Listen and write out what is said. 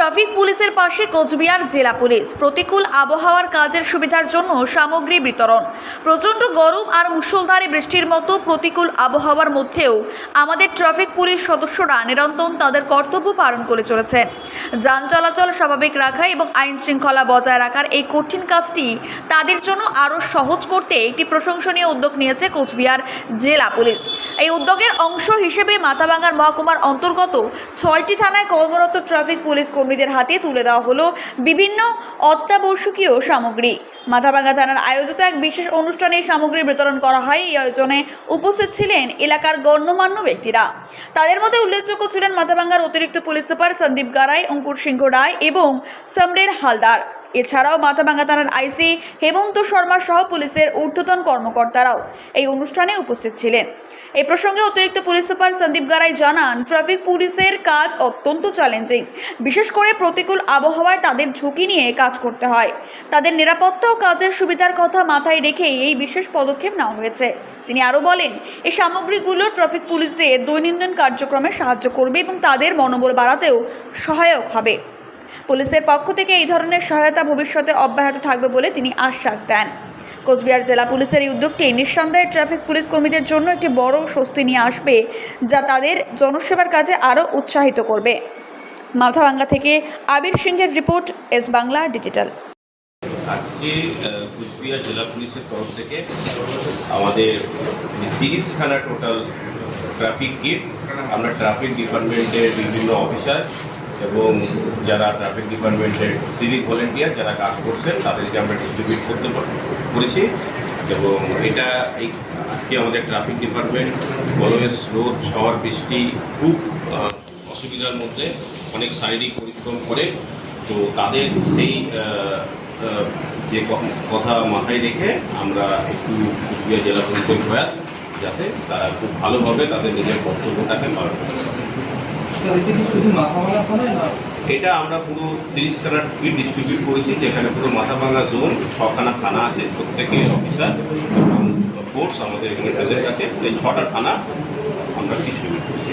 Traffic পুলিশের পাশে কোচবিহার জেলা পুলিশ। প্রতিকূল আবহাওয়ার কাজের সুবিধার জন্য সামগ্রী বিতরণ। প্রচণ্ড গরম আর মুষলধারে বৃষ্টির মতো প্রতিকূল আবহাওয়ার মধ্যেও আমাদের ট্রাফিক পুলিশ সদস্যরা নিরন্তর তাদের কর্তব্য পালন করে চলেছে। যান চলাচল স্বাভাবিক রাখা এবং আইন শৃঙ্খলা বজায় রাখার এই কঠিন কাজটি তাদের জন্য আরও সহজ করতে একটি প্রশংসনীয় উদ্যোগ নিয়েছে কোচবিহার জেলা পুলিশ। এই উদ্যোগের অংশ হিসেবে মাথাভাঙার মহকুমার অন্তর্গত ছয়টি থানায় কর্মরত ট্রাফিক পুলিশ কর্মীদের হাতে তুলে দেওয়া হলো বিভিন্ন অত্যাবশ্যকীয় সামগ্রী। মাথাভাঙ্গা থানার আয়োজিত এক বিশেষ অনুষ্ঠানে সামগ্রী বিতরণ করা হয়। এই আয়োজনে উপস্থিত ছিলেন এলাকার গণ্যমান্য ব্যক্তিরা। তাদের মধ্যে উল্লেখযোগ্য ছিলেন মাথাভাঙ্গার অতিরিক্ত পুলিশ সুপার সন্দীপ গারাই অঙ্কুর সিংহ রায় এবং সমরের হালদার। এছাড়াও মাথাভাঙ্গা থানার আইসি হেমন্ত শর্মা সহ পুলিশের ঊর্ধ্বতন কর্মকর্তারাও এই অনুষ্ঠানে উপস্থিত ছিলেন। এই প্রসঙ্গে অতিরিক্ত পুলিশ সুপার সন্দীপ গারাই জানান, ট্রাফিক পুলিশের কাজ অত্যন্ত চ্যালেঞ্জিং। বিশেষ করে প্রতিকূল আবহাওয়ায় তাদের ঝুঁকি নিয়ে কাজ করতে হয়। তাদের নিরাপত্তা ও কাজের সুবিধার কথা মাথায় রেখেই এই বিশেষ পদক্ষেপ নেওয়া হয়েছে। তিনি আরও বলেন, এই সামগ্রীগুলো ট্রাফিক পুলিশদের দৈনন্দিন কার্যক্রমে সাহায্য করবে এবং তাদের মনোবল বাড়াতেও সহায়ক হবে। পুলিশের পক্ষ থেকে এই ধরনের সহায়তা ভবিষ্যতে অব্যাহত থাকবে বলে তিনি আশ্বাস দেন। কোচবিহার জেলা পুলিশের এই উদ্যোগটি নিঃসন্দেহে ট্রাফিক পুলিশ কর্মীদের জন্য একটি বড় স্বস্তি নিয়ে আসবে, যা তাদের জনসেবার কাজে আরও উৎসাহিত করবে। মাথাভাঙ্গা থেকে আবির সিংহের রিপোর্ট, এস বাংলা ডিজিটাল। আজকে কুচবিহার জেলা পুলিশের তরফ থেকে আমাদের তিরিশখানা টোটাল ট্রাফিক গেট আমরা ট্রাফিক ডিপার্টমেন্টের বিভিন্ন অফিসার এবং যারা ট্রাফিক ডিপার্টমেন্টের সিভিক ভলেন্টিয়ার যারা কাজ করছেন, তাদেরকে আমরা ডিস্ট্রিবিউট করতে করেছি এবং এটা এই আজকে আমাদের ট্রাফিক ডিপার্টমেন্ট অলওয়েজ রোদ ঝড়, বৃষ্টি খুব অসুবিধার মধ্যে অনেক শারীরিক পরিশ্রম করে তো তাদের সেই যে কথা মাথায় রেখে আমরা একটু কুচবিহার জেলা পুলিশের প্রয়াস যাতে তারা খুব ভালোভাবে তাদের নিজের কর্তব্যটাকে পালন করতে পারে। এটা আমরা পুরো তিরিশখানা কিট ডিস্ট্রিবিউট করেছি, যেখানে পুরো মাথাভাঙা জোন ছখানা থানা আছে প্রত্যেকে অফিসার ফোর্স আমাদের এখানে তাদের কাছে এই ছটা থানা আমরা ডিস্ট্রিবিউট করেছি